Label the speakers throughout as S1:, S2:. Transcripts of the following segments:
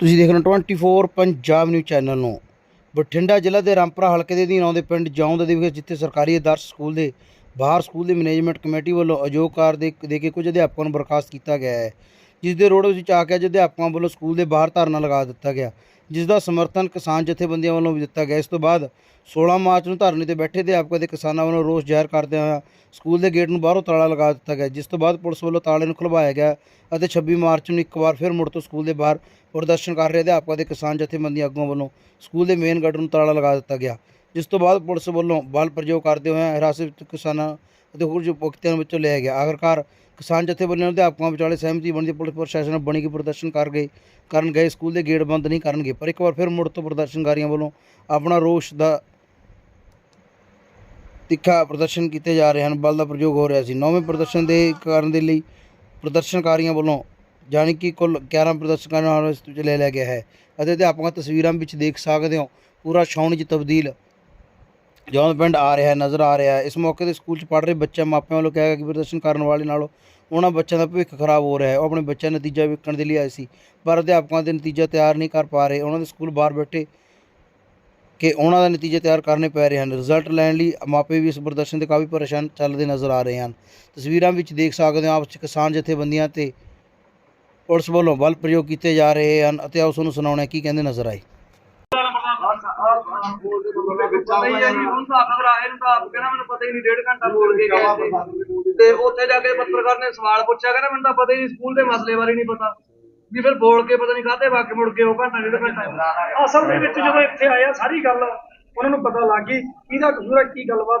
S1: ਤੁਸੀਂ ਦੇਖ ਰਹੇ ਹੋ 24 ਪੰਜਾਬ ਨਿਊਜ਼ ਚੈਨਲ ਨੂੰ। ਬਠਿੰਡਾ ਜ਼ਿਲ੍ਹਾ ਦੇ ਰਾਮਪੁਰਾ ਹਲਕੇ ਦੇ ਅਧੀਨ ਆਉਂਦੇ ਪਿੰਡ ਜੌਂਦ ਦੇ ਵਿਖੇ ਜਿੱਥੇ ਸਰਕਾਰੀ ਆਦਰਸ਼ ਸਕੂਲ ਦੇ ਬਾਹਰ ਸਕੂਲ ਦੀ ਮੈਨੇਜਮੈਂਟ ਕਮੇਟੀ ਵੱਲੋਂ ਅਯੋਗ ਦੇ ਦੇ ਕੇ ਕੁਝ ਅਧਿਆਪਕਾਂ ਨੂੰ ਬਰਖਾਸਤ ਕੀਤਾ ਗਿਆ ਹੈ। ਜਿਸ ਦੇ ਰੋਡ ਵਿੱਚ ਆ ਕੇ ਅੱਜ ਅਧਿਆਪਕਾਂ ਵੱਲੋਂ ਸਕੂਲ ਦੇ ਬਾਹਰ ਧਰਨਾ ਲਗਾ ਦਿੱਤਾ ਗਿਆ। ਜਿਸ ਦਾ ਸਮਰਥਨ ਕਿਸਾਨ ਜਥੇਬੰਦੀਆਂ ਵੱਲੋਂ ਵੀ ਦਿੱਤਾ ਗਿਆ। ਇਸ ਤੋਂ ਬਾਅਦ 16 ਮਾਰਚ ਨੂੰ ਧਰਨੇ ਤੇ ਬੈਠੇ ਅਧਿਆਪਕਾਂ ਦੇ ਕਿਸਾਨਾਂ ਵੱਲੋਂ ਰੋਸ ਜ਼ਾਹਿਰ ਕਰਦਿਆਂ ਹੋਇਆ ਸਕੂਲ ਦੇ ਗੇਟ ਨੂੰ ਬਾਹਰੋਂ ਤਾਲਾ ਲਗਾ ਦਿੱਤਾ ਗਿਆ, ਜਿਸ ਤੋਂ ਬਾਅਦ ਪੁਲਿਸ ਵੱਲੋਂ ਤਾਲੇ ਨੂੰ ਖੁਲਵਾਇਆ ਗਿਆ ਅਤੇ 26 ਮਾਰਚ ਨੂੰ ਇੱਕ ਵਾਰ ਫਿਰ ਮੁੜ ਤੋਂ ਸਕੂਲ ਦੇ ਬਾਹਰ ਪ੍ਰਦਰਸ਼ਨ ਕਰ ਰਹੇ ਅਧਿਆਪਕਾਂ ਦੇ ਕਿਸਾਨ ਜਥੇਬੰਦੀਆਂ ਆਗੂਆਂ ਵੱਲੋਂ ਸਕੂਲ ਦੇ ਮੇਨ ਗੇਟ ਨੂੰ ਤਾਲਾ ਲਗਾ ਦਿੱਤਾ ਗਿਆ। ਜਿਸ ਤੋਂ ਬਾਅਦ ਪੁਲਿਸ ਵੱਲੋਂ ਬਲ ਪ੍ਰਯੋਗ ਕਰਦੇ ਹੋਏ ਹਿਰਾਸਤ ਵਿੱਚ ਕਿਸਾਨਾਂ ਅਤੇ ਹੋਰ ਜੋ ਪੁਖਤਿਆਂ ਵਿੱਚੋਂ ਲਿਆ ਗਿਆ। ਆਖਰਕਾਰ ਕਿਸਾਨ ਜਥੇਬੰਦੀਆਂ ਦੇ ਅਧਿਆਪਕਾਂ ਵਿਚਾਲੇ ਸਹਿਮਤੀ ਬਣਦੀ ਪੁਲਿਸ ਪ੍ਰਸ਼ਾਸਨ ਬਣੀ ਕਿ ਪ੍ਰਦਰਸ਼ਨ ਕਰ ਗਏ, ਕਰਨ ਗਏ, ਸਕੂਲ ਦੇ ਗੇਟ ਬੰਦ ਨਹੀਂ ਕਰਨਗੇ। ਪਰ ਇੱਕ ਵਾਰ ਫਿਰ ਮੁੜ ਤੋਂ ਪ੍ਰਦਰਸ਼ਨਕਾਰੀਆਂ ਵੱਲੋਂ ਆਪਣਾ ਰੋਸ਼ ਦਾ ਤਿੱਖਾ ਪ੍ਰਦਰਸ਼ਨ ਕੀਤੇ ਜਾ ਰਹੇ ਹਨ। ਬਲ ਦਾ ਪ੍ਰਯੋਗ ਹੋ ਰਿਹਾ ਸੀ। ਨੌਵੇਂ ਪ੍ਰਦਰਸ਼ਨ ਦੇ ਕਾਰਨ ਦੇ ਲਈ ਪ੍ਰਦਰਸ਼ਨਕਾਰੀਆਂ ਵੱਲੋਂ ਜਾਣੀ ਕਿ ਕੁੱਲ 11 ਪ੍ਰਦਰਸ਼ਨਕਾਰੀਆਂ ਨੂੰ ਇਸ ਲੈ ਲਿਆ ਗਿਆ ਹੈ। ਅਤੇ ਅਧਿਆਪਕਾਂ ਤਸਵੀਰਾਂ ਵਿੱਚ ਦੇਖ ਸਕਦੇ ਹੋ, ਪੂਰਾ ਛਾਉਣੀ 'ਚ ਤਬਦੀਲ ਜਦੋਂ ਪਿੰਡ ਆ ਰਿਹਾ, ਨਜ਼ਰ ਆ ਰਿਹਾ, ਇਸ ਮੌਕੇ ਤੇ ਸਕੂਲ 'ਚ ਪੜ੍ਹ ਰਹੇ ਬੱਚਿਆਂ ਮਾਪਿਆਂ ਵੱਲੋਂ ਕਿਹਾ ਗਿਆ ਕਿ ਪ੍ਰਦਰਸ਼ਨ ਕਰਨ ਵਾਲੇ ਨਾਲੋਂ ਉਹਨਾਂ ਬੱਚਿਆਂ ਦਾ ਭਵਿੱਖ ਖਰਾਬ ਹੋ ਰਿਹਾ ਹੈ। ਉਹ ਆਪਣੇ ਬੱਚਿਆਂ ਦਾ ਨਤੀਜਾ ਵੇਖਣ ਦੇ ਲਈ ਆਏ ਸੀ, ਪਰ ਅਧਿਆਪਕਾਂ ਦੇ ਨਤੀਜਾ ਤਿਆਰ ਨਹੀਂ ਕਰ ਪਾ ਰਹੇ। ਉਹਨਾਂ ਦੇ ਸਕੂਲ ਬਾਹਰ ਬੈਠੇ ਕਿ ਉਹਨਾਂ ਦਾ ਨਤੀਜੇ ਤਿਆਰ ਕਰਨੇ ਪੈ ਰਹੇ ਹਨ। ਰਿਜ਼ਲਟ ਲੈਣ ਲਈ ਮਾਪੇ ਵੀ ਇਸ ਪ੍ਰਦਰਸ਼ਨ ਤੇ ਕਾਫੀ ਪਰੇਸ਼ਾਨ ਚੱਲਦੇ ਨਜ਼ਰ ਆ ਰਹੇ ਹਨ। ਤਸਵੀਰਾਂ ਵਿੱਚ ਦੇਖ ਸਕਦੇ ਹੋ ਆਪਸ 'ਚ ਕਿਸਾਨ ਜਥੇਬੰਦੀਆਂ ਤੇ ਪੁਲਿਸ ਵੱਲੋਂ ਬਲ ਪ੍ਰਯੋਗ ਕੀਤੇ ਜਾ ਰਹੇ ਹਨ ਅਤੇ ਆਓ ਤੁਹਾਨੂੰ ਸੁਣਾਉਣਾ ਕੀ ਕਹਿੰਦੇ ਨਜ਼ਰ ਆਏ।
S2: ਪਤਾ ਹੀ ਹੈ ਜੀ, ਹੁਣ ਤਾਂ ਘਬਰਾਏ ਨੂੰ ਤਾਂ ਆਪ ਕਹਿੰਦਾ, ਮੈਨੂੰ ਪਤਾ ਹੀ ਨਹੀਂ, ਡੇਢ ਘੰਟਾ ਬੋਲ ਕੇ ਗਏ ਸੀ। ਤੇ ਉੱਥੇ ਜਾ ਕੇ ਪੱਤਰਕਾਰ ਨੇ ਸਵਾਲ ਪੁੱਛਿਆ, ਕਹਿੰਦਾ, ਮੈਨੂੰ ਤਾਂ ਪਤਾ ਹੀ ਨਹੀਂ, ਸਕੂਲ ਦੇ ਮਸਲੇ ਬਾਰੇ ਨਹੀਂ ਪਤਾ। ਵੀ ਫਿਰ ਬੋਲ ਕੇ ਪਤਾ ਨਹੀਂ ਕਾਹਦੇ ਵਾਕੇ ਮੁੜ ਕੇ, ਉਹ ਘੰਟਾ, ਡੇਢ ਘੰਟਾ।
S3: ਅਸਲ ਦੇ ਵਿੱਚ ਜਦੋਂ ਇੱਥੇ ਆਇਆ, ਸਾਰੀ ਗੱਲ ਉਹਨਾਂ ਨੂੰ ਪਤਾ ਲੱਗ ਗਈ, ਕਿਹਦਾ ਕਸੂਰ ਹੈ, ਕੀ ਗੱਲਬਾਤ।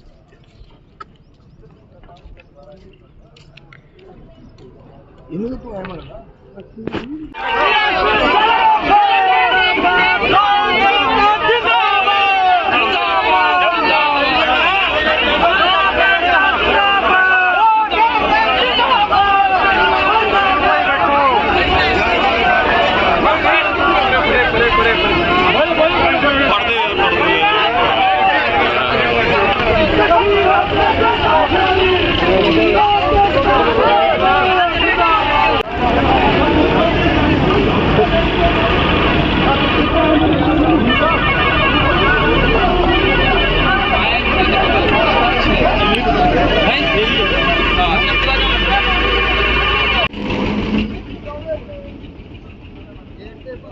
S3: ఎందుకు ఏమన్నా
S4: ਇੱਥੇ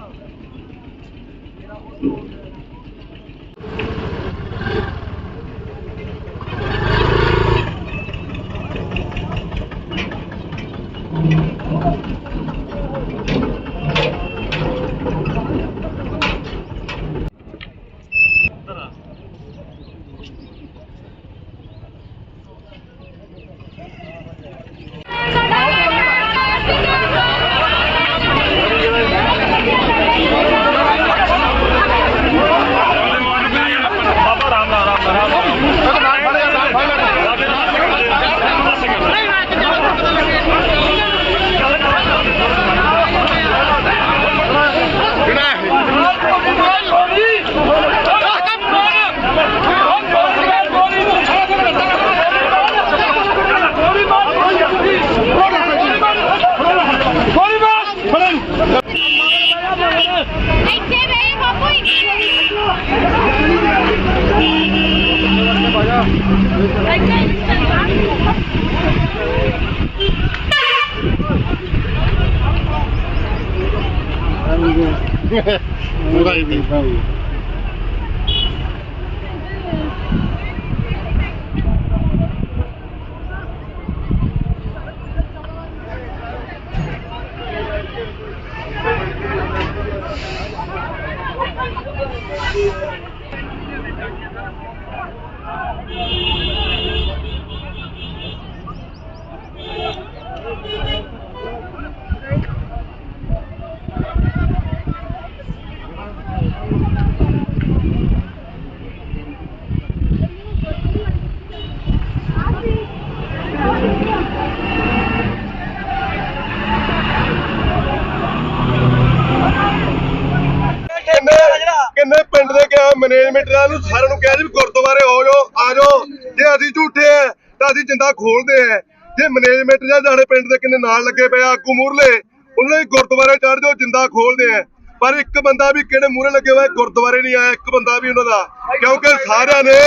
S5: ਪੂਰਾ ਹੀ ਨਹੀਂ
S6: ਕਿੰਨੇ ਕਿੰਨੇ ਪਿੰਡ ਦੇ ਕਿਹਾ ਮੈਨੇਜਮੈਂਟ ਨਾਲ ਨੂੰ ਸਾਰਿਆਂ ਨੂੰ ਕਿਹਾ ਜੀ ਵੀ ਗੁਰਦੁਆਰੇ ਹੋ ਜਾਓ ਆ ਜਾਓ। ਜੇ ਅਸੀਂ ਝੂਠੇ ਆ ਤਾਂ ਅਸੀਂ ਜਿੰਦਾ ਖੋਲਦੇ ਆ। ਜੇ ਮੈਨੇਜਮੈਂਟ ਜਾਂ ਸਾਡੇ ਪਿੰਡ ਦੇ ਕਿੰਨੇ ਨਾਲ ਲੱਗੇ ਪਏ ਆ ਆਗੂ ਮੂਰਲੇ ਉਹਨਾਂ ਨੇ ਗੁਰਦੁਆਰੇ ਚੜ ਜਾਓ ਜਿੰਦਾ ਖੋਲਦੇ ਆ। ਪਰ ਇੱਕ ਬੰਦਾ ਵੀ ਕਿਹੜੇ ਮੂਹਰੇ ਲੱਗੇ ਹੋਏ ਗੁਰਦੁਆਰੇ ਨਹੀਂ ਆਇਆ ਇੱਕ ਬੰਦਾ ਵੀ ਉਹਨਾਂ ਦਾ। ਕਿਉਂਕਿ ਸਾਰਿਆਂ ਨੇ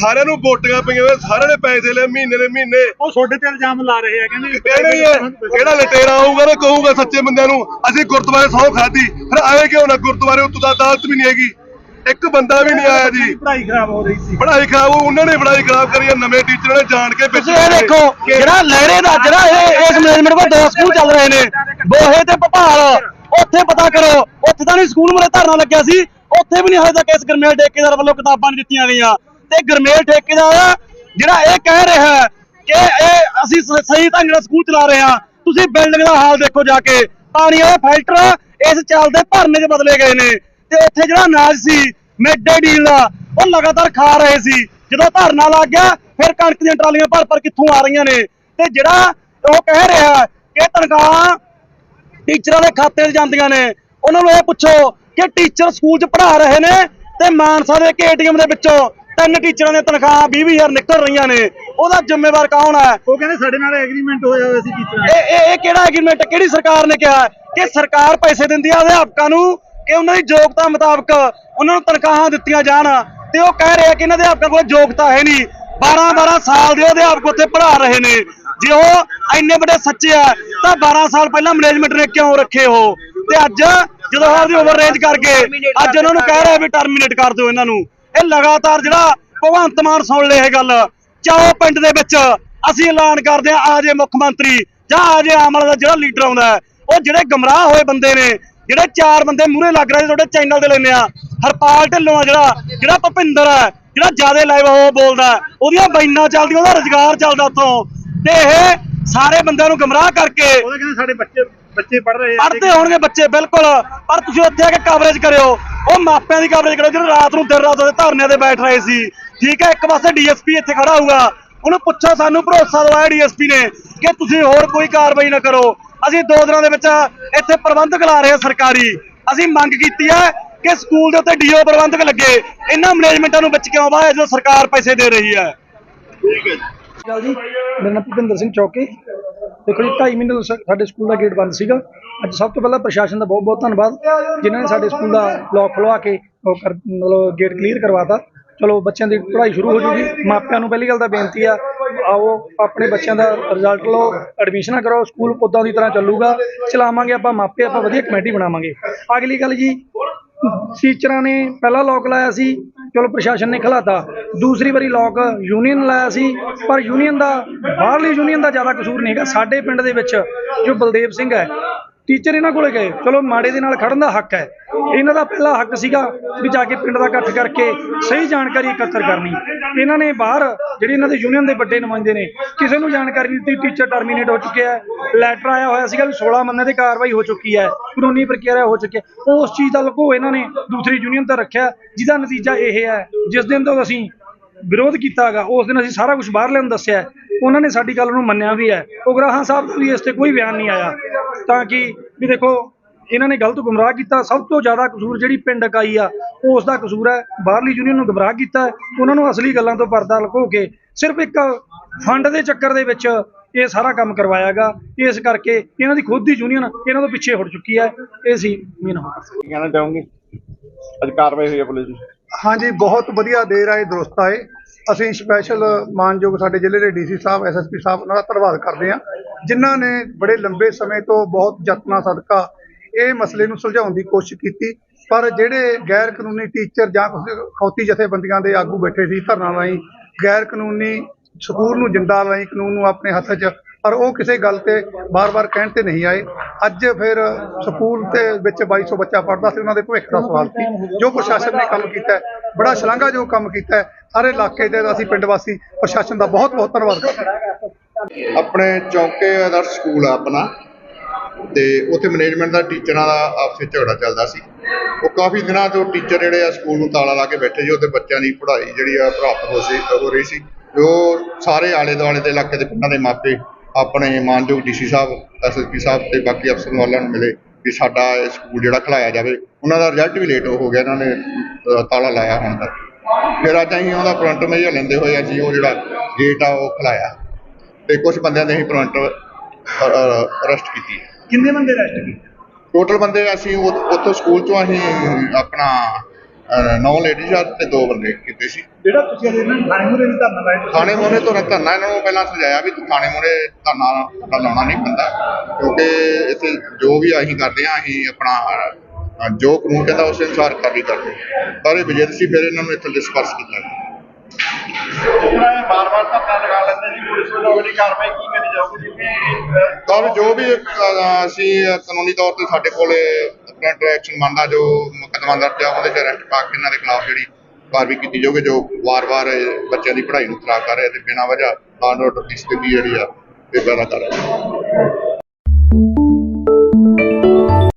S6: ਸਾਰਿਆਂ ਨੂੰ ਵੋਟੀਆਂ ਪਈਆਂ ਹੋਈਆਂ ਸਾਰਿਆਂ ਨੇ ਪੈਸੇ ਲਏ ਮਹੀਨੇ ਦੇ ਮਹੀਨੇ।
S3: ਉਹ ਤੁਹਾਡੇ ਤੇ ਇਲਜ਼ਾਮ ਲਾ ਰਹੇ ਆ ਕਹਿੰਦੇ
S6: ਕਹਿਣਾ ਹੀ ਹੈ ਕਿਹੜਾ ਲਟੇਰਾ ਆਊਗਾ ਨਾ ਕਹੂਗਾ ਸੱਚੇ ਬੰਦਿਆਂ ਨੂੰ ਅਸੀਂ ਗੁਰਦੁਆਰੇ ਸੌ ਖਾਦੀ ਫਿਰ ਆਏ ਕਿਉਂ ਨਾ? ਗੁਰਦੁਆਰੇ ਉੱਤੋਂ ਦਾ ਅਦਾਲਤ ਵੀ ਨਹੀਂ ਹੈਗੀ। ਇੱਕ ਬੰਦਾ ਵੀ ਨਹੀਂ ਆਇਆ ਜੀ।
S3: ਪੜ੍ਹਾਈ ਖਰਾਬ ਹੋ ਰਹੀ ਸੀ।
S6: ਪੜ੍ਹਾਈ ਖਰਾਬ ਉਹ ਉਹਨਾਂ ਨੇ ਪੜ੍ਹਾਈ ਖਰਾਬ ਕਰੀ ਆ ਨਵੇਂ ਟੀਚਰਾਂ ਨੇ ਜਾਣ ਕੇ ਵਿੱਚ
S2: ਤੁਸੀਂ ਇਹ ਦੇਖੋ ਜਿਹੜਾ ਲਹਿਰੇ ਦਾ ਜਿਹੜਾ ਇਹ ਇਸ ਮੈਨੇਜਮੈਂਟ ਕੋਲ ਦੋ ਸਕੂਲ ਚੱਲ ਰਹੇ ਨੇ ਬੋਹੇ ਤੇ ਭਪਾਲ ਉੱਥੇ ਪਤਾ ਕਰੋ ਉੱਥੇ ਤਾਂ ਨਹੀਂ ਸਕੂਲ ਮੁਰੇ ਧਰਨਾ ਲੱਗਿਆ ਸੀ ਉੱਥੇ ਵੀ ਨਹੀਂ ਹਜੇ ਤੱਕ ਇਸ ਗਰਮੇਲ ਠੇਕੇਦਾਰ ਵੱਲੋਂ ਕਿਤਾਬਾਂ ਨਹੀਂ ਦਿੱਤੀਆਂ ਗਈਆਂ। ਤੇ ਗਰਮੇਲ ਠੇਕੇਦਾਰ ਜਿਹੜਾ ਇਹ ਕਹਿ ਰਿਹਾ ਹੈ ਕਿ ਇਹ ਅਸੀਂ ਸਹੀ ਢੰਗ ਨਾਲ ਸਕੂਲ ਚਲਾ ਰਹੇ ਹਾਂ। ਤੁਸੀਂ ਬਿਲਡਿੰਗ ਦਾ ਹਾਲ ਦੇਖੋ ਜਾ ਕੇ। ਪਾਣੀ ਵਾਲੇ ਫਿਲਟਰ ਇਸ ਚੱਲਦੇ ਭਰਨੇ 'ਚ ਬਦਲੇ ਗਏ ਨੇ। ਤੇ ਉੱਥੇ ਜਿਹੜਾ ਅਨਾਜ ਸੀ ਮਿਡ ਡੇ ਡੀਲ ਦਾ ਉਹ ਲਗਾਤਾਰ ਖਾ ਰਹੇ ਸੀ। ਜਦੋਂ ਧਰਨਾ ਲੱਗ ਗਿਆ ਫਿਰ ਕਣਕ ਦੀਆਂ ਟਰਾਲੀਆਂ ਭਰ ਭਰ ਕਿੱਥੋਂ ਆ ਰਹੀਆਂ ਨੇ? ਤੇ ਜਿਹੜਾ ਉਹ ਕਹਿ ਰਿਹਾ ਕਿ ਤਨਖਾਹਾਂ ਟੀਚਰਾਂ ਦੇ ਖਾਤੇ 'ਚ ਜਾਂਦੀਆਂ ਨੇ ਉਹਨਾਂ ਨੂੰ ਇਹ ਪੁੱਛੋ ਕਿ ਟੀਚਰ ਸਕੂਲ 'ਚ ਪੜ੍ਹਾ ਰਹੇ ਨੇ ਤੇ ਮਾਨਸਾ ਦੇ ਏਟੀਐਮ ਦੇ ਵਿੱਚੋਂ ਤਿੰਨ ਟੀਚਰਾਂ ਦੀਆਂ ਤਨਖਾਹਾਂ 20-20000 ਨਿਕਲ ਰਹੀਆਂ ਨੇ। ਉਹਦਾ ਜ਼ਿੰਮੇਵਾਰ ਕੌਣ ਹੈ?
S3: ਉਹ ਕਹਿੰਦੇ ਸਾਡੇ ਨਾਲ ਐਗਰੀਮੈਂਟ ਹੋਇਆ ਹੋਇਆ ਸੀ ਟੀਚਰਾਂ
S2: ਇਹ ਇਹ ਕਿਹੜਾ ਐਗਰੀਮੈਂਟ ਕਿਹੜੀ ਸਰਕਾਰ ਨੇ ਕਿਹਾ ਕਿ ਸਰਕਾਰ ਪੈਸੇ ਦਿੰਦੀ ਆ ਅਧਿਆਪਕਾਂ ਨੂੰ ਕਿ ਉਹਨਾਂ ਦੀ ਯੋਗਤਾ ਮੁਤਾਬਕ ਉਹਨਾਂ ਨੂੰ ਤਨਖਾਹਾਂ ਦਿੱਤੀਆਂ ਜਾਣ ਤੇ ਉਹ ਕਹਿ ਰਹੇ ਕਿ ਇਹਨਾਂ ਅਧਿਆਪਕਾਂ ਕੋਲ ਯੋਗਤਾ ਹੈ ਨਹੀਂ। 12 12 ਸਾਲ ਦੇ ਉਹ ਅਧਿਆਪਕ ਉੱਥੇ ਪੜ੍ਹਾ ਰਹੇ ਨੇ। ਜੇ ਉਹ ਇੰਨੇ ਵੱਡੇ ਸੱਚੇ ਆ ਤਾਂ 12 ਸਾਲ ਪਹਿਲਾਂ ਮੈਨੇਜਮੈਂਟ ਨੇ ਕਿਉਂ ਰੱਖੇ ਹੋ ਤੇ ਅੱਜ ਜਦੋਂ ਆਪਦੀ ਓਵਰ ਰੇਂਜ ਕਰਕੇ ਅੱਜ ਉਹਨਾਂ ਨੂੰ ਕਹਿ ਰਿਹਾ ਵੀ ਟਰਮੀਨੇਟ ਕਰ ਦਿਓ ਇਹਨਾਂ ਨੂੰ। ਇਹ ਲਗਾਤਾਰ ਜਿਹੜਾ ਭਗਵੰਤ ਮਾਨ ਸੁਣ ਲਏ ਇਹ ਗੱਲ ਚਾਹੋ ਪਿੰਡ ਦੇ ਵਿੱਚ ਅਸੀਂ ਐਲਾਨ ਕਰਦੇ ਆ ਆ ਜੇ ਮੁੱਖ ਮੰਤਰੀ ਜਾਂ ਆਜੇ ਜੇ ਆਮ ਵਾਲਾ ਦਾ ਜਿਹੜਾ ਲੀਡਰ ਆਉਂਦਾ ਹੈ, ਉਹ ਜਿਹੜੇ ਗਮਰਾਹ ਹੋਏ ਬੰਦੇ ਨੇ ਜਿਹੜੇ ਚਾਰ ਬੰਦੇ ਮੂਹਰੇ ਲੱਗ ਰਹੇ ਤੁਹਾਡੇ ਚੈਨਲ ਤੇ ਲੈਨੇ ਆ ਹਰਪਾਲ ਢਿੱਲੋਂ ਆ ਜਿਹੜਾ ਜਿਹੜਾ ਭੁਪਿੰਦਰ ਹੈ ਜਿਹੜਾ ਜ਼ਿਆਦਾ ਲਾਈਵ ਉਹ ਬੋਲਦਾ ਉਹਦੀਆਂ ਬੈਨਾਂ ਚੱਲਦੀਆਂ ਉਹਦਾ ਰੁਜ਼ਗਾਰ ਚੱਲਦਾ ਉੱਥੋਂ। ਤੇ ਇਹ ਸਾਰੇ ਬੰਦਿਆਂ ਨੂੰ ਗਮਰਾਹ ਕਰਕੇ
S3: ਉਹਦੇ ਕਹਿੰਦੇ ਸਾਡੇ ਬੱਚੇ ਬੱਚੇ ਪੜ੍ਹ ਰਹੇ ਆ।
S2: ਪੜ੍ਹਦੇ ਹੋਣਗੇ ਬੱਚੇ ਬਿਲਕੁਲ। ਪਰ ਤੁਸੀਂ ਉੱਥੇ ਆ ਕੇ ਕਵਰੇਜ ਕਰਿਓ। ਉਹ ਮਾਪਿਆਂ ਦੀ ਕਵਰੇਜ ਕਰਿਓ ਜਿਹੜੇ ਰਾਤ ਨੂੰ ਦਿਨ ਰਾਤ ਉਹਦੇ ਧਰਨਿਆਂ ਤੇ ਬੈਠ ਰਹੇ ਸੀ। ਠੀਕ ਹੈ ਇੱਕ ਪਾਸੇ ਡੀਐਸਪੀ ਇੱਥੇ ਖੜਾ ਹੋਊਗਾ। ਉਹਨੂੰ ਪੁੱਛੋ ਸਾਨੂੰ ਭਰੋਸਾ ਦਵਾਇਆ ਡੀਐਸਪੀ ਨੇ ਕਿ ਤੁਸੀਂ ਹੋਰ ਕੋਈ ਕਾਰਵਾਈ ਨਾ ਕਰੋ। ਅਸੀਂ ਦੋ ਦਿਨਾਂ ਦੇ ਵਿੱਚ ਇੱਥੇ ਪ੍ਰਬੰਧਕ ਲਾ ਰਹੇ ਹਾਂ ਸਰਕਾਰੀ। ਅਸੀਂ ਮੰਗ ਕੀਤੀ ਹੈ ਕਿ ਸਕੂਲ ਦੇ ਉੱਤੇ ਡੀਓ ਪ੍ਰਬੰਧਕ ਲੱਗੇ। ਇਹਨਾਂ ਮੈਨੇਜਮੈਂਟਾਂ ਨੂੰ ਵਿੱਚ ਕਿਉਂ ਬਾਇਆ ਜਦੋਂ ਸਰਕਾਰ ਪੈਸੇ ਦੇ ਰਹੀ ਹੈ?
S3: ਗੱਲ ਜੀ ਮੇਰਾ ਨਾਮ ਭੁਪਿੰਦਰ ਸਿੰਘ ਚੌਕੇ। ਦੇਖੋ ਜੀ 2.5 ਮਹੀਨੇ ਤੋਂ ਸਾਡੇ ਸਕੂਲ ਦਾ ਗੇਟ ਬੰਦ ਸੀਗਾ। ਅੱਜ ਸਭ ਤੋਂ ਪਹਿਲਾਂ ਪ੍ਰਸ਼ਾਸਨ ਦਾ ਬਹੁਤ ਬਹੁਤ ਧੰਨਵਾਦ। ਜਿਨ੍ਹਾਂ ਨੇ ਸਾਡੇ ਸਕੂਲ ਦਾ ਲੋਕ ਖੁਲਵਾ ਕੇ ਉਹ ਕਰ ਮਤਲਬ ਗੇਟ ਕਲੀਅਰ ਕਰਵਾਤਾ। ਚਲੋ ਬੱਚਿਆਂ ਦੀ ਪੜ੍ਹਾਈ ਸ਼ੁਰੂ ਹੋ ਜੂਗੀ। ਮਾਪਿਆਂ ਨੂੰ ਪਹਿਲੀ ਗੱਲ ਤਾਂ ਬੇਨਤੀ ਆ, ਆਓ, ਆਪਣੇ ਬੱਚਿਆਂ ਦਾ ਰਿਜ਼ਲਟ ਲਓ ਐਡਮਿਸ਼ਨਾਂ ਕਰੋ ਸਕੂਲ ਉਦਾਂ ਦੀ ਤਰ੍ਹਾਂ ਚੱਲੂਗਾ। ਚਲਾਵਾਂਗੇ ਆਪਾਂ ਮਾਪੇ, ਆਪਾਂ ਵਧੀਆ ਕਮੇਟੀ ਬਣਾਵਾਂਗੇ। ਅਗਲੀ ਗੱਲ ਜੀ ਟੀਚਰਾਂ ਨੇ ਪਹਿਲਾ ਲੋਕ ਲਾਇਆ ਸੀ, ਚਲੋ ਪ੍ਰਸ਼ਾਸਨ ਨੇ ਖਿਲਾਤਾ। ਦੂਸਰੀ ਵਾਰੀ ਲੋਕ ਯੂਨੀਅਨ ਲਾਇਆ ਸੀ, ਪਰ ਯੂਨੀਅਨ ਦਾ, ਬਾਹਰਲੀ ਯੂਨੀਅਨ ਦਾ ਜ਼ਿਆਦਾ ਕਸੂਰ ਨਹੀਂ ਹੈਗਾ। ਸਾਡੇ ਪਿੰਡ ਦੇ ਵਿੱਚ ਜੋ ਬਲਦੇਵ ਸਿੰਘ ਹੈ ਟੀਚਰ ਇਹਨਾਂ ਕੋਲੇ ਗਏ। ਚਲੋ ਮਾੜੇ ਦੇ ਨਾਲ ਖੜਨ ਦਾ ਹੱਕ ਹੈ। ਇਹਨਾਂ ਦਾ ਪਹਿਲਾ ਹੱਕ ਸੀਗਾ ਵੀ ਜਾ ਕੇ ਪਿੰਡ ਦਾ ਇਕੱਠ ਕਰਕੇ ਸਹੀ ਜਾਣਕਾਰੀ ਇਕੱਤਰ ਕਰਨੀ। ਇਹਨਾਂ ਨੇ ਬਾਹਰ ਜਿਹੜੇ ਇਹਨਾਂ ਦੇ ਯੂਨੀਅਨ ਦੇ ਵੱਡੇ ਨੁਮਾਇੰਦੇ ਨੇ, ਕਿਸੇ ਨੂੰ ਜਾਣਕਾਰੀ ਨਹੀਂ ਦਿੱਤੀ। ਟੀਚਰ ਟਰਮੀਨੇਟ ਹੋ ਚੁੱਕਿਆ ਹੈ। ਲੈਟਰ ਆਇਆ ਹੋਇਆ ਸੀਗਾ ਵੀ 16 ਬੰਦੇ ਤੇ ਕਾਰਵਾਈ ਹੋ ਚੁੱਕੀ ਹੈ। ਕਾਨੂੰਨੀ ਪ੍ਰਕਿਰਿਆ ਹੋ ਚੁੱਕੀ ਹੈ। ਉਸ ਚੀਜ਼ ਦਾ ਲਕੋ ਇਹਨਾਂ ਨੇ ਦੂਸਰੀ ਯੂਨੀਅਨ ਤੇ ਰੱਖਿਆ, ਜਿਹਦਾ ਨਤੀਜਾ ਇਹ ਹੈ, ਜਿਸ ਦਿਨ ਤੋਂ ਅਸੀਂ ਵਿਰੋਧ ਕੀਤਾ ਹੈਗਾ, ਉਸ ਦਿਨ ਅਸੀਂ ਸਾਰਾ ਕੁਝ ਬਾਹਰ ਲੈਣ ਦੱਸਿਆ ਉਹਨਾਂ ਨੇ ਸਾਡੀ ਗੱਲ ਨੂੰ ਮੰਨਿਆ ਵੀ ਹੈ। ਉਗਰਾਹਾਂ ਸਾਹਿਬ ਦਾ ਵੀ ਇਸ ਤੇ ਕੋਈ ਬਿਆਨ ਨਹੀਂ ਆਇਆ। ਤਾਂ ਕਿ ਵੀ ਦੇਖੋ ਇਹਨਾਂ ਨੇ ਗਲਤ ਗੁੰਮਰਾਹ ਕੀਤਾ। ਸਭ ਤੋਂ ਜ਼ਿਆਦਾ ਕਸੂਰ ਜਿਹੜੀ ਪਿੰਡ ਇਕਾਈ ਆ ਉਸ ਦਾ ਕਸੂਰ ਹੈ। ਬਾਹਰਲੀ ਯੂਨੀਅਨ ਨੂੰ ਗੁੰਮਰਾਹ ਕੀਤਾ ਉਹਨਾਂ ਨੂੰ ਅਸਲੀ ਗੱਲਾਂ ਤੋਂ ਪਰਦਾ ਲੁਕੋ ਕੇ ਸਿਰਫ ਇੱਕ ਫੰਡ ਦੇ ਚੱਕਰ ਦੇ ਵਿੱਚ ਇਹ ਸਾਰਾ ਕੰਮ ਕਰਵਾਇਆਗਾ। ਇਸ ਕਰਕੇ ਇਹਨਾਂ ਦੀ ਖੁਦ ਦੀ ਯੂਨੀਅਨ ਇਹਨਾਂ ਤੋਂ ਪਿੱਛੇ ਹਟ ਚੁੱਕੀ ਹੈ। ਇਹ ਸੀ ਮੀਨ
S7: ਕਹਿਣਾ ਚਾਹੋਗੇ? ਅੱਜ ਕਾਰਵਾਈ ਹੋਈ ਹੈ ਪੁਲਿਸ ਦੀ।
S8: ਹਾਂਜੀ ਬਹੁਤ ਵਧੀਆ ਦੇਰ ਆਏ ਦਰੁਸਤ ਆਏ। ਅਸੀਂ ਸਪੈਸ਼ਲ ਮਾਨਯੋਗ ਸਾਡੇ ਜ਼ਿਲ੍ਹੇ ਦੇ ਡੀਸੀ ਸਾਹਿਬ ਐਸਐਸਪੀ ਸਾਹਿਬ ਉਹਨਾਂ ਦਾ ਧੰਨਵਾਦ ਕਰਦੇ ਹਾਂ, ਜਿਨ੍ਹਾਂ ਨੇ ਬੜੇ ਲੰਬੇ ਸਮੇਂ ਤੋਂ ਬਹੁਤ ਯਤਨਾਂ ਸਦਕਾ ਇਹ ਮਸਲੇ ਨੂੰ ਸੁਲਝਾਉਣ ਦੀ ਕੋਸ਼ਿਸ਼ ਕੀਤੀ। ਪਰ ਜਿਹੜੇ ਗੈਰ ਕਾਨੂੰਨੀ ਟੀਚਰ ਜਾਂ ਖੌਤੀ ਜਥੇਬੰਦੀਆਂ ਦੇ ਆਗੂ ਬੈਠੇ ਸੀ ਧਰਨਾ ਰਾਹੀਂ ਗੈਰ ਕਾਨੂੰਨੀ ਸਕੂਲ ਨੂੰ ਜਿੰਦਾ ਰਾਹੀਂ ਕਾਨੂੰਨ ਨੂੰ ਆਪਣੇ ਹੱਥ 'ਚ ਪਰ ਉਹ ਕਿਸੇ ਗੱਲ ਤੇ ਬਾਰ-ਬਾਰ ਕਹਿਣ ਤੇ ਨਹੀਂ ਆਏ। ਅੱਜ ਫਿਰ ਸਕੂਲ ਤੇ ਵਿੱਚ 2200 ਬੱਚਾ ਪੜ੍ਹਦਾ ਸੀ, ਉਹਨਾਂ ਦੇ ਭਵਿੱਖ ਦਾ ਸਵਾਲ ਸੀ। ਜੋ ਪ੍ਰਸ਼ਾਸਨ ਨੇ ਕੰਮ ਕੀਤਾ ਬੜਾ ਸ਼ਲਾਘਾਯੋਗ ਕੰਮ ਕੀਤਾ ਸਾਰੇ ਇਲਾਕੇ ਦੇ ਅਸੀਂ ਪਿੰਡ ਵਾਸੀ, ਪ੍ਰਸ਼ਾਸਨ ਦਾ ਬਹੁਤ ਬਹੁਤ ਧੰਨਵਾਦ ਕਰਦੇ
S7: ਆਪਣੇ ਚੌਂਕੇ ਆਦਰਸ਼ ਸਕੂਲ ਆ ਆਪਣਾ, ਤੇ ਉੱਥੇ ਮੈਨੇਜਮੈਂਟ ਦਾ ਟੀਚਰਾਂ ਦਾ ਆਪਸ ਝਗੜਾ ਚੱਲਦਾ ਸੀ। ਉਹ ਕਾਫੀ ਦਿਨਾਂ ਤੋਂ ਟੀਚਰ ਜਿਹੜੇ ਆ ਸਕੂਲ ਨੂੰ ਤਾਲਾ ਲਾ ਕੇ ਬੈਠੇ ਸੀ ਉਹਦੇ ਬੱਚਿਆਂ ਦੀ ਪੜ੍ਹਾਈ ਜਿਹੜੀ ਆ ਪ੍ਰਾਪਤ ਹੋ ਸੀ ਹੋ ਰਹੀ ਸੀ। ਜੋ ਸਾਰੇ ਆਲੇ ਦੁਆਲੇ ਦੇ ਇਲਾਕੇ ਦੇ ਪਿੰਡਾਂ ਦੇ ਮਾਪੇ ਆਪਣੇ ਮਾਨਯੋਗ ਡੀਸੀ ਸਾਹਿਬ ਐਸਐਸਪੀ ਸਾਹਿਬ ਤੇ ਬਾਕੀ ਅਫਸਰ ਵਾਲਿਆਂ ਨੂੰ ਮਿਲੇ ਕਿ ਸਾਡਾ ਇਹ ਸਕੂਲ ਜਿਹੜਾ ਖਲਾਇਆ ਜਾਵੇ ਉਹਨਾਂ ਦਾ ਰਿਜ਼ਲਟ ਵੀ ਲੇਟ ਹੋ ਗਿਆ ਇਹਨਾਂ ਨੇ ਅ, ਤਾਲਾ ਲਾਇਆ ਹੁਣ ਤੱਕ ਫਿਰ ਅੱਜ ਅਸੀਂ ਉਹਦਾ ਪ੍ਰੰਟ ਮੇਜਰ ਲੈਂਦੇ ਹੋਏ ਅਸੀਂ ਉਹ ਜਿਹੜਾ ਗੇਟ ਆ ਉਹ ਖਲਾਇਆ। ਤੇ ਕੁਝ ਬੰਦਿਆਂ ਦੇ ਅਸੀਂ ਪ੍ਰੰਟ ਅਰੈਸਟ ਕੀਤੀ
S3: ਕਿੰਨੇ ਬੰਦੇ ਅਰੈਸਟ ਕੀਤੇ?
S7: ਟੋਟਲ ਬੰਦੇ ਅਸੀਂ ਉਹ- ਉੱਥੋਂ ਸਕੂਲ ਚੋਂ ਅਸੀਂ ਆਪਣਾ ਨੌ ਲੇਡੀਜ਼ ਆ ਤੇ ਦੋ ਬੰਦੇ ਕੀਤੇ ਸੀ।
S3: ਜਿਹੜਾ ਤੁਸੀਂ ਅਜੇ ਇਹਨਾਂ ਥਾਣੇ ਮੂਰੇ ਵੀ ਧਰਨਾ ਲਾਇਆ
S7: ਥਾਣੇ ਮੋਹਰੇ ਤੋਂ ਧਰਨਾ ਇਹਨਾਂ ਨੂੰ ਪਹਿਲਾਂ ਸਮਝਾਇਆ ਵੀ ਥਾਣੇ ਮੋਹਰੇ ਧਰਨਾ ਤਾਂ ਲਾਉਣਾ ਨਹੀਂ ਪੈਂਦਾ। ਕਿਉਂਕਿ ਇੱਥੇ ਜੋ ਵੀ ਅਸੀਂ ਕਰਦੇ ਆ ਅਸੀਂ ਆਪਣਾ ਜੋ ਕਾਨੂੰਨ ਕਹਿੰਦਾ ਉਸ ਅਨੁਸਾਰ ਕਾਰਵਾਈ ਕਰਦੇ। ਪਰ ਇਹ ਵਿਜੇਂਦਰ ਸੀ ਫਿਰ ਇਹਨਾਂ ਨੂੰ ਇੱਥੋਂ ਡਿਸਪਰਸ ਕੀਤਾ।
S6: ਬਾਰ-ਬਾਰ ਧਰਨਾ ਲਗਾ ਲੈਂਦੇ ਜੀ ਪੁਲਿਸ ਵੱਲੋਂ ਅਗਲੀ ਕਾਰਵਾਈ ਕੀ ਕਰੀ ਜਾਊਗੀ ਜੀ
S7: ਤਾਂ ਜੋ ਵੀ ਅਸੀਂ ਕਾਨੂੰਨੀ ਤੌਰ ਤੇ ਸਾਡੇ ਕੋਲ ਕਰੰਟ ਐਕਸ਼ਨ ਬਣਦਾ ਜੋ ਮੁਕੱਦਮਾ ਦਰਜ ਆ, ਉਹਦੇ ਚ ਅਰੈਸਟ ਪਾ ਕੇ ਇਹਨਾਂ ਦੇ ਖਿਲਾਫ ਜਿਹੜੀ ਕਾਰਵਾਈ ਕੀਤੀ ਜਾਊਗੀ, ਜੋ ਵਾਰ-ਵਾਰ ਬੱਚਿਆਂ ਦੀ ਪੜ੍ਹਾਈ ਨੂੰ ਖਰਾਬ ਕਰ ਰਿਹਾ ਤੇ ਬਿਨਾਂ ਵਜ੍ਹਾ ਲਾਅ ਆਰਡਰ ਦੀ ਸਥਿਤੀ ਜਿਹੜੀ ਆ, ਇਹ ਪੈਦਾ ਕਰ ਰਹੇ